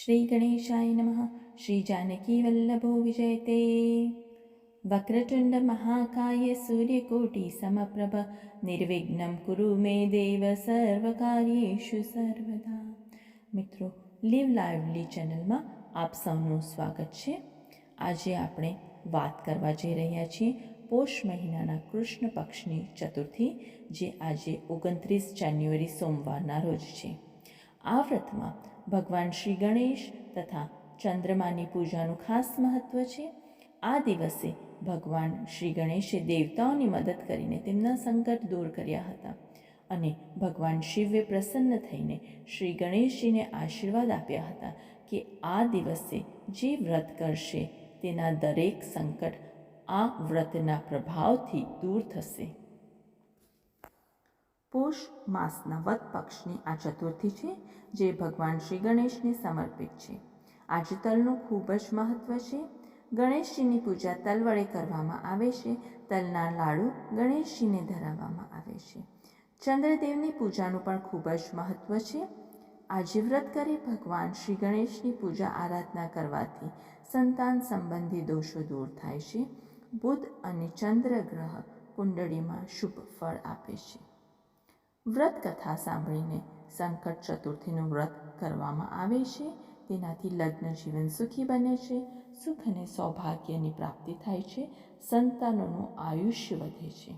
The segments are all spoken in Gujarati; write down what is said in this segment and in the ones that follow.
શ્રી ગણેશાય નમઃ શ્રી જાનકી વલ્લભો વિજયતે વક્રતુંડ મહાકાય સૂર્યકોટી સમપ્રભ નિર્વિઘ્ન કુરુ મે દેવ સર્વકાર્યેષુ સર્વદા મિત્રો લીવ લાઈવલી ચેનલમાં આપ સૌનું સ્વાગત છે. આજે આપણે વાત કરવા જઈ રહ્યા છીએ પોષ મહિનાના કૃષ્ણ પક્ષની ચતુર્થી, જે આજે ઓગણત્રીસ જાન્યુઆરી સોમવારના રોજ છે. આ વ્રતમાં ભગવાન શ્રી ગણેશ તથા ચંદ્રમાની પૂજાનું ખાસ મહત્વ છે. આ દિવસે ભગવાન શ્રી ગણેશે દેવતાઓની મદદ કરીને તેમના સંકટ દૂર કર્યા હતા અને ભગવાન શિવે પ્રસન્ન થઈને શ્રી ગણેશજીને આશીર્વાદ આપ્યા હતા કે આ દિવસે જે વ્રત કરશે તેના દરેક સંકટ આ વ્રતના પ્રભાવથી દૂર થશે. પોષ માસના વદ પક્ષની આ ચતુર્થી છે, જે ભગવાન શ્રી ગણેશને સમર્પિત છે. આજે તલનું ખૂબ જ મહત્વ છે. ગણેશજીની પૂજા તલ વડે કરવામાં આવે છે. તલના લાડુ ગણેશજીને ધરાવવામાં આવે છે. ચંદ્રદેવની પૂજાનું પણ ખૂબ જ મહત્વ છે. આજે વ્રત કરી ભગવાન શ્રી ગણેશની પૂજા આરાધના કરવાથી સંતાન સંબંધી દોષો દૂર થાય છે. બુધ અને ચંદ્ર ગ્રહ કુંડળીમાં શુભ ફળ આપે છે. વ્રત કથા સાંભળીને સંકટ ચતુર્થીનું વ્રત કરવામાં આવે છે. તેનાથી લગ્ન જીવન સુખી બને છે. સુખ અને સૌભાગ્યની પ્રાપ્તિ થાય છે. સંતાનોનું આયુષ્ય વધે છે.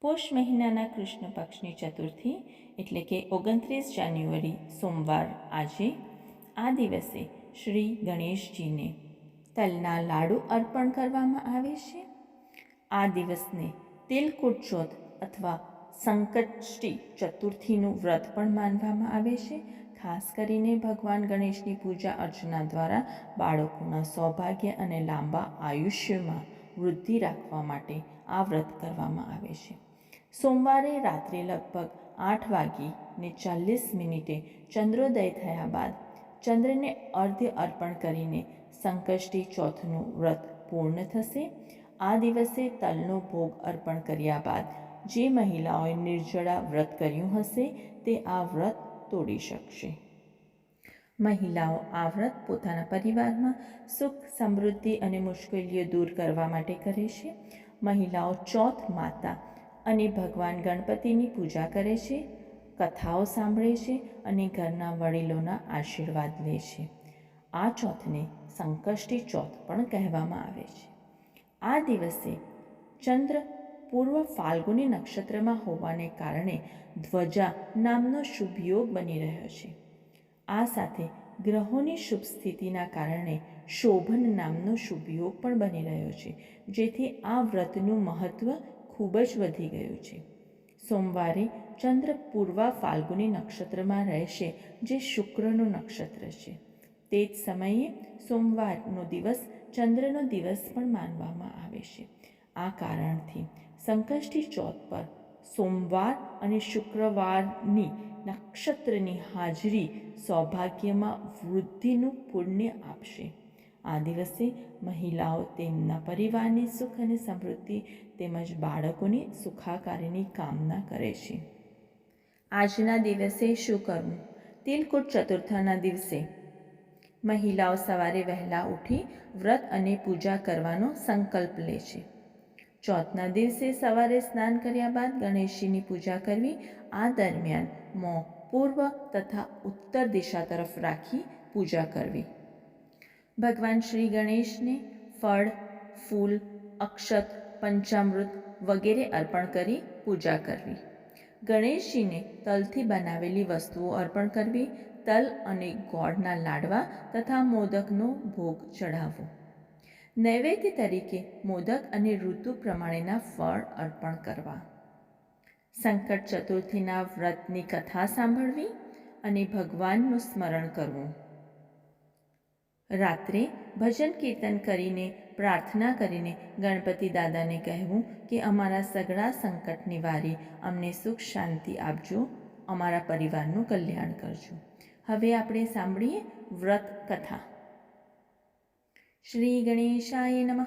પોષ મહિનાના કૃષ્ણ પક્ષની ચતુર્થી એટલે કે ઓગણત્રીસ જાન્યુઆરી સોમવાર આજે, આ દિવસે શ્રી ગણેશજીને તલના લાડુ અર્પણ કરવામાં આવે છે. આ દિવસને તિલકુટ ચોથ અથવા સંકષ્ટી ચતુર્થીનું વ્રત પણ માનવામાં આવે છે. ખાસ કરીને ભગવાન ગણેશની પૂજા અર્ચના દ્વારા બાળકોના સૌભાગ્ય અને લાંબા આયુષ્યમાં વૃદ્ધિ રાખવા માટે આ વ્રત કરવામાં આવે છે. સોમવારે રાત્રે લગભગ આઠ વાગી ચાલીસ મિનિટે ચંદ્રોદય થયા બાદ ચંદ્રને અર્ધ્ય અર્પણ કરીને સંકષ્ટી ચોથનું વ્રત પૂર્ણ થશે. આ દિવસે તલનો ભોગ અર્પણ કર્યા બાદ જે મહિલાઓએ નિર્જળા વ્રત કર્યું હશે, તે આ વ્રત તોડી શકશે. મહિલાઓ આ વ્રત પોતાના પરિવારમાં સુખ, સમૃદ્ધિ અને મુશ્કેલીઓ દૂર કરવા માટે કરે છે. મહિલાઓ ચોથ માતા અને ભગવાન ગણપતિની પૂજા કરે છે, કથાઓ સાંભળે છે અને ઘરના વડીલોના આશીર્વાદ લે છે. આ ચોથને સંકષ્ટી ચોથ પણ કહેવામાં આવે છે. આ દિવસે ચંદ્ર પૂર્વ ફાલ્ગુની નક્ષત્રમાં હોવાને કારણે ધ્વજા નામનો શુભ યોગ બની રહ્યો છે. આ સાથે ગ્રહોની શુભ સ્થિતિના કારણે શોભન નામનો શુભ યોગ પણ બની રહ્યો છે, જેથી આ વ્રતનું મહત્ત્વ ખૂબ જ વધી ગયું છે. સોમવારે ચંદ્ર પૂર્વા ફાલ્ગુની નક્ષત્રમાં રહેશે, જે શુક્રનું નક્ષત્ર છે. તે જ સમયે સોમવારનો દિવસ ચંદ્રનો દિવસ પણ માનવામાં આવે છે. આ કારણથી સંકષ્ટી ચોથ પર સોમવાર અને શુક્રવારની નક્ષત્રની હાજરી સૌભાગ્યમાં વૃદ્ધિનું પુણ્ય આપશે. આ દિવસે મહિલાઓ તેમના પરિવારની સુખ અને સમૃદ્ધિ તેમજ બાળકોની સુખાકારીની કામના કરે છે. આજના દિવસે શું કરવું? તિલકુટ ચતુર્થના દિવસે મહિલાઓ સવારે વહેલા ઉઠી વ્રત અને પૂજા કરવાનો સંકલ્પ લે છે. ચોથના દિવસે સવારે સ્નાન કર્યા બાદ ગણેશજીની પૂજા કરવી આ દરમિયાન મોં પૂર્વ તથા ઉત્તર દિશા તરફ રાખી પૂજા કરવી. ભગવાન શ્રી ગણેશને ફળ, ફૂલ, અક્ષત, પંચામૃત વગેરે અર્પણ કરી પૂજા કરવી. ગણેશજીને તલથી બનાવેલી વસ્તુઓ અર્પણ કરવી, તલ અને ગોળના લાડવા તથા મોદકનો ભોગ ચઢાવવો. નૈવેદ્ય તરીકે મોદક અને ઋતુ પ્રમાણેના ફળ અર્પણ કરવા. સંકટ ચતુર્થીના વ્રતની કથા સાંભળવી અને ભગવાનનું સ્મરણ કરવું. રાત્રે ભજન કીર્તન કરીને, પ્રાર્થના કરીને ગણપતિ દાદાને કહેવું કે અમારા સગળા સંકટ નિવારી, અમને સુખ શાંતિ આપજો, અમારા પરિવારનું કલ્યાણ કરજો. હવે આપણે સાંભળીએ વ્રત કથા. શ્રી ગણેશાય નમઃ.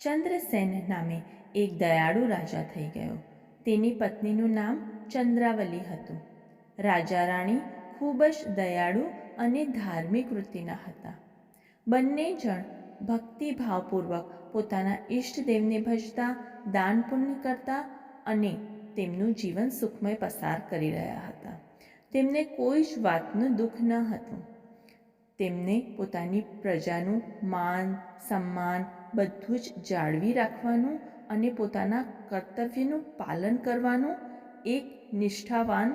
ચંદ્રસેન નામે એક દયાળુ રાજા થઈ ગયો. તેની પત્નીનું નામ ચંદ્રાવલી હતું. રાજા રાણી ખૂબ જ દયાળુ અને ધાર્મિક વૃત્તિના હતા. બંને જણ ભક્તિભાવપૂર્વક પોતાના ઈષ્ટદેવને ભજતા, દાન પુણ્ય કરતા અને તેમનું જીવન સુખમય પસાર કરી રહ્યા હતા. તેમને કોઈ જ વાતનું દુઃખ ન હતું. તેમને પોતાની પ્રજાનું માન, સન્માન બધું જ જાળવી રાખવાનું અને પોતાના કર્તવ્યનું પાલન કરવાનું એક નિષ્ઠાવાન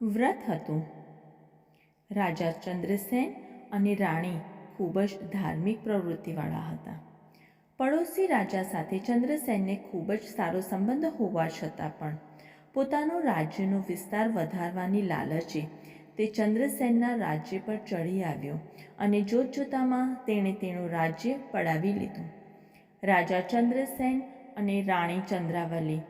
વ્રત હતું. રાજા ચંદ્રસેન અને રાણી ખૂબ જ ધાર્મિક પ્રવૃત્તિવાળા હતા. પડોશી રાજા સાથે ચંદ્રસેનને ખૂબ જ સારો સંબંધ હોવા છતાં પણ પોતાનો રાજ્યનો વિસ્તાર વધારવાની લાલચે તે ચંદ્રસેનના રાજ્ય પર ચડી આવ્યો અને જોતજોતામાં તેણે તેનું રાજ્ય પડાવી લીધું. રાજા ચંદ્રસેન અને રાણી ચંદ્રાવલી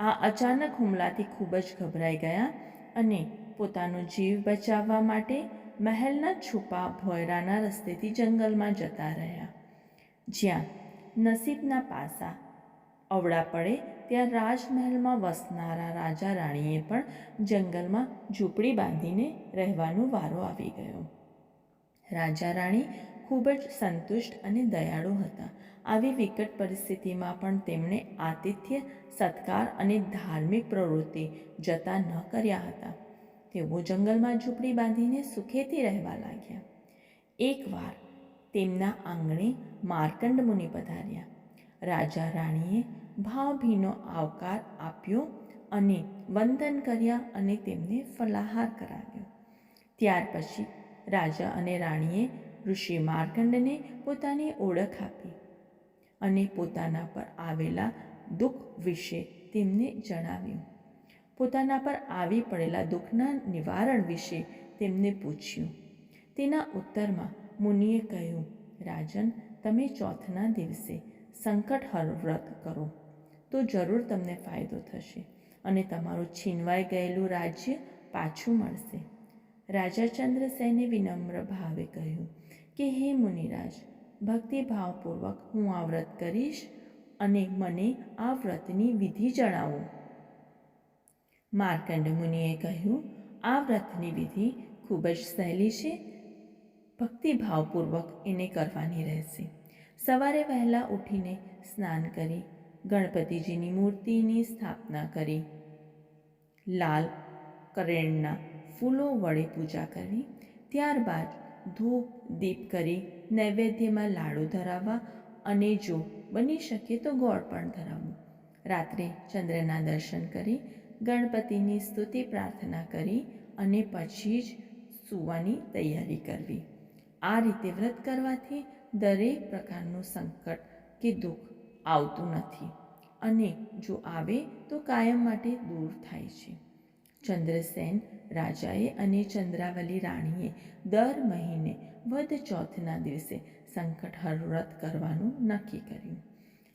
આ અચાનક હુમલાથી ખૂબ જ ગભરાઈ ગયા અને પોતાનો જીવ બચાવવા માટે મહેલના છુપા ભોયરાના રસ્તેથી જંગલમાં જતા રહ્યા. જ્યાં નસીબના પાસા અવળા પડે ત્યાં રાજમહેલમાં વસનારા રાજા રાણીએ પણ જંગલમાં ઝૂંપડી બાંધીને રહેવાનો વારો આવી ગયો. રાજા રાણી ખૂબ જ સંતુષ્ટ અને દયાળુ હતા. આવી વિકટ પરિસ્થિતિમાં પણ તેમણે આતિથ્ય, સત્કાર અને ધાર્મિક પ્રવૃત્તિ જતા ન કર્યા હતા. તેઓ જંગલમાં ઝૂંપડી બાંધીને સુખેથી રહેવા લાગ્યા. એકવાર તેમના આંગણે માર્કંડ મુનિ પધાર્યા. રાજા રાણીએ ભાવભીનો આવકાર આપ્યો અને વંદન કર્યા અને તેમને ફલાહાર કરાવ્યો. ત્યાર પછી રાજા અને રાણીએ ઋષિ માર્કંડને પોતાની ઓળખ આપી અને પોતાના પર આવેલા દુઃખ વિશે તેમને જણાવ્યું. પોતાના પર આવી પડેલા દુઃખના નિવારણ વિશે તેમને પૂછ્યું. તેના ઉત્તરમાં મુનિએ કહ્યું, રાજન, તમે ચોથના દિવસે સંકટ હર વ્રત કરો. તો જરૂર તમને ફાયદો થશે અને તમારું છીનવાઈ ગયેલું રાજ્ય પાછું મળશે. રાજા ચંદ્રસેને વિનમ્ર ભાવે કહ્યું કે, હે મુનિરાજ, ભક્તિભાવપૂર્વક હું આ વ્રત કરીશ અને મને આ વ્રતની વિધિ જણાવો. માર્કંડ મુનિએ કહ્યું, આ વ્રતની વિધિ ખૂબ જ સહેલી છે, ભક્તિભાવપૂર્વક એને કરવાની રહેશે. સવારે વહેલા ઉઠીને સ્નાન કરી ગણપતિજીની મૂર્તિની સ્થાપના કરી. લાલ કરેણના ફૂલો વડે પૂજા કરવી ત્યારબાદ ધૂપ, દીપ કરી નૈવેદ્યમાં લાડુ ધરાવવા અને જો બની શકે તો ગોળ પણ ધરાવવું. રાત્રે ચંદ્રના દર્શન કરી ગણપતિની સ્તુતિ પ્રાર્થના કરી અને પછી જ સૂવાની તૈયારી કરવી. આ રીતે વ્રત કરવાથી દરેક પ્રકારનું સંકટ કે દુઃખ આવતું નથી અને જો આવે તો કાયમ માટે દૂર થાય છે. ચંદ્રસેન રાજાએ અને ચંદ્રાવલી રાણીએ દર મહિને વધ ચોથના દિવસે સંકટહર વ્રત કરવાનું નક્કી કર્યું.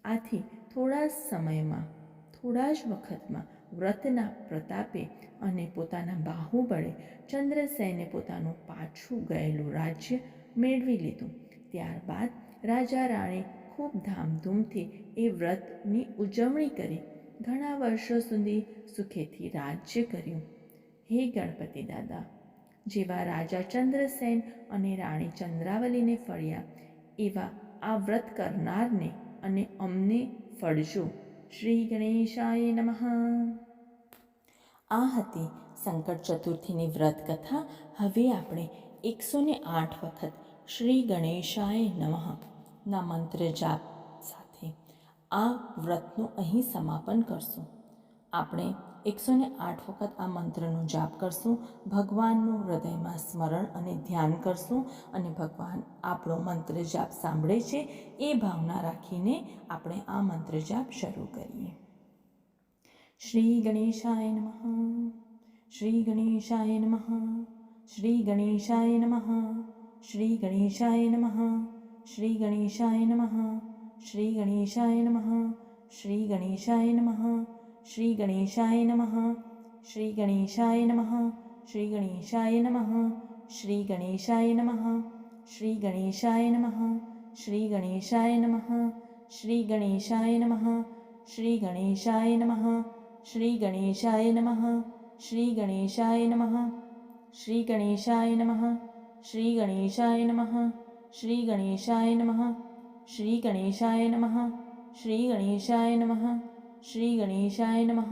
આથી થોડા સમયમાં, થોડા જ વખતમાં વ્રતના પ્રતાપે અને પોતાના બાહુબળે ચંદ્રસેને પોતાનું પાછું ગયેલું રાજ્ય મેળવી લીધું. ત્યારબાદ રાજા રાણી ખૂબ ધામધૂમથી એ વ્રતની ઉજવણી કરી. ઘણા વર્ષો સુધી સુખેથી રાજ્ય કર્યું. હે ગણપતિ દાદા, જેવા રાજા ચંદ્રસેન અને રાણી ચંદ્રાવલીને ફળ્યા, એવા આ વ્રત કરનારને અને અમને ફળજો. શ્રી ગણેશાય નમઃ. આ હતી સંકટ ચતુર્થીની વ્રત કથા. હવે આપણે એકસો ને આઠ વખત શ્રી ગણેશાય નમઃ ના મંત્ર જાપ સાથે આ વ્રતનું અહીં સમાપન કરશું. આપણે એકસો ને આઠ વખત આ મંત્રનો જાપ કરશું, ભગવાનનું હૃદયમાં સ્મરણ અને ધ્યાન કરશું અને ભગવાન આપણો મંત્ર જાપ સાંભળે છે એ ભાવના રાખીને આપણે આ મંત્ર જાપ શરૂ કરીએ. શ્રી ગણેશાય નમઃ, શ્રી ગણેશાય નમઃ, શ્રી ગણેશાય નમઃ, શ્રી ગણેશાય નમઃ. શ્રી ગણેશાય નમઃ શ્રી ગણેશાય નમઃ શ્રી ગણેશાય નમઃ શ્રી ગણેશાય નમઃ શ્રી ગણેશાય નમઃ શ્રી ગણેશાય નમઃ શ્રી ગણેશાય નમઃ શ્રી ગણેશાય નમઃ શ્રી ગણેશાય નમઃ શ્રી ગણેશાય નમઃ શ્રી ગણેશાય નમઃ શ્રી ગણેશાય નમઃ શ્રી ગણેશાય નમઃ શ્રી ગણેશાય નમઃ શ્રી ગણેશાય નમઃ શ્રી ગણેશાય નમઃ શ્રી ગણેશાય નમઃ શ્રી ગણેશાય નમઃ શ્રી ગણેશાય નમઃ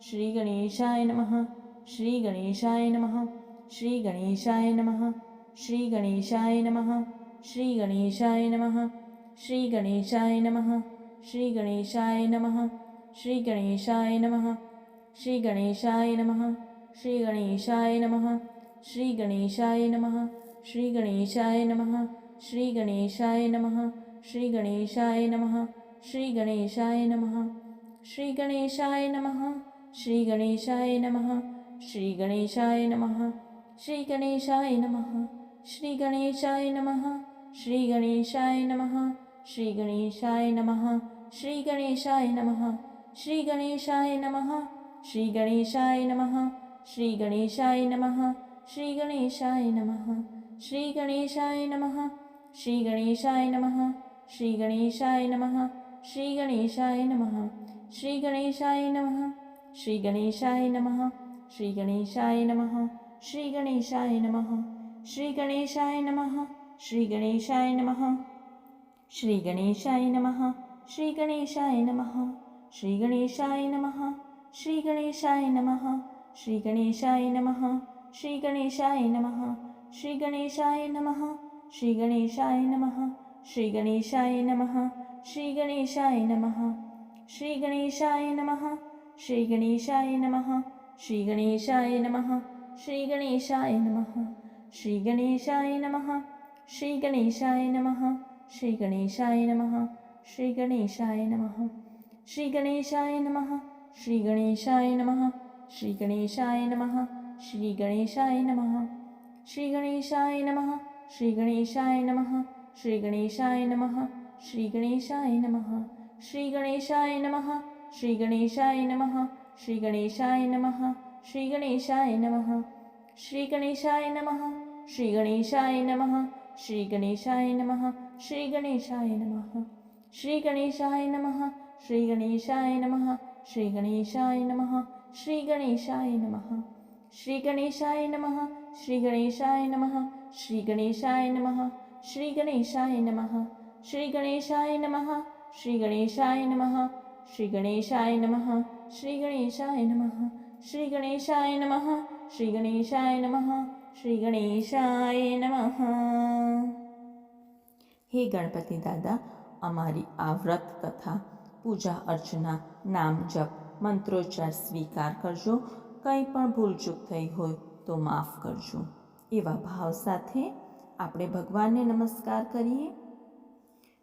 શ્રી ગણેશાય નમઃ શ્રી ગણેશાય નમઃ શ્રી ગણેશાય નમઃ શ્રી ગણેશાય નમઃ શ્રી ગણેશાય નમઃ શ્રી ગણેશાય નમઃ શ્રી ગણેશાય નમઃ શ્રી ગણેશાય નમઃ શ્રી ગણેશાય નમઃ શ્રી ગણેશાય નમઃ શ્રી ગણેશાય નમઃ શ્રી ગણેશાય નમઃ શ્રી ગણેશાય નમઃ શ્રી ગણેશાય નમઃ શ્રી ગણેશાય નમઃ શ્રી ગણેશાય નમઃ શ્રી ગણેશાય નમઃ શ્રી ગણેશાય નમઃ શ્રી ગણેશાય નમઃ શ્રી ગણેશાય નમઃ શ્રી ગણેશાય નમઃ શ્રી ગણેશાય નમઃ શ્રી ગણેશાય નમઃ શ્રી ગણેશાય નમઃ શ્રી ગણેશાય નમઃ શ્રી ગણેશાય નમઃ શ્રી ગણેશાય નમઃ શ્રી ગણેશાય નમઃ શ્રી ગણેશાય નમઃ શ્રી ગણેશાય નમઃ શ્રી ગણેશાય નમઃ શ્રી ગણેશાય નમઃ શ્રી ગણેશાય નમઃ શ્રી ગણેશાય નમઃ શ્રી ગણેશાય નમઃ શ્રી ગણેશાય નમઃ શ્રી ગણેશાય નમઃ શ્રી ગણેશાય નમઃ શ્રી ગણેશાય નમઃ શ્રી ગણેશાય નમઃ શ્રી ગણેશાય નમઃ શ્રી ગણેશાય નમઃ શ્રી ગણેશાય નમઃ શ્રી ગણેશાય નમઃ શ્રી ગણેશાય નમઃ શ્રી ગણેશાય નમઃ શ્રી ગણેશાય નમઃ શ્રી ગણેશાય નમઃ શ્રી ગણેશાય નમઃ શ્રી ગણેશાય નમઃ શ્રી ગણેશાય નમઃ શ્રી ગણેશાય નમઃ શ્રી ગણેશાય નમઃ શ્રી ગણેશાય નમઃ શ્રી ગણેશાય નમઃ શ્રી ગણેશાય નમઃ શ્રી ગણેશાય નમઃ શ્રી ગણેશાય નમઃ શ્રી ગણેશાય નમઃ શ્રી ગણેશાય નમઃ શ્રી ગણેશાય નમઃ શ્રી ગણેશાય નમઃ શ્રી ગણેશાય નમઃ શ્રી ગણેશાય નમઃ શ્રી ગણેશાય નમઃ શ્રી ગણેશાય નમઃ શ્રી ગણેશાય નમઃ શ્રી ગણેશાય નમઃ શ્રી ગણેશાય નમઃ શ્રી ગણેશાય નમઃ શ્રી ગણેશાય નમઃ શ્રી ગણેશાય નમઃ શ્રી ગણેશાય નમઃ શ્રી ગણેશાય નમઃ શ્રી ગણેશાય નમઃ શ્રી ગણેશાય નમઃ શ્રી ગણેશાય નમઃ શ્રી ગણેશાય નમઃ શ્રી ગણેશાય નમઃ શ્રી ગણેશાય નમઃ શ્રી ગણેશાય નમઃ શ્રી ગણેશાય નમઃ શ્રી ગણેશાય નમઃ શ્રી ગણેશાય નમઃ શ્રી ગણેશાય નમઃ શ્રી ગણેશાય નમઃ હે ગણપતિ દાદા અમારી આ વ્રત કથા પૂજા અર્ચના નામ જપ મંત્રોચ્ચાર સ્વીકાર કરજો કંઈ પણ ભૂલચૂક થઈ હોય તો માફ કરજો. એવા ભાવ સાથે આપણે ભગવાનને નમસ્કાર કરીએ.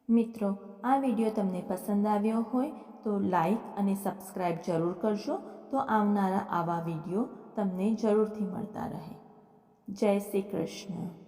મિત્રો, આ વીડિયો તમને પસંદ આવ્યો હોય તો લાઈક અને સબસ્ક્રાઈબ જરૂર કરજો તો આવનારા આવા વીડિયો તમને જરૂરથી મળતા રહે. જય શ્રી કૃષ્ણ.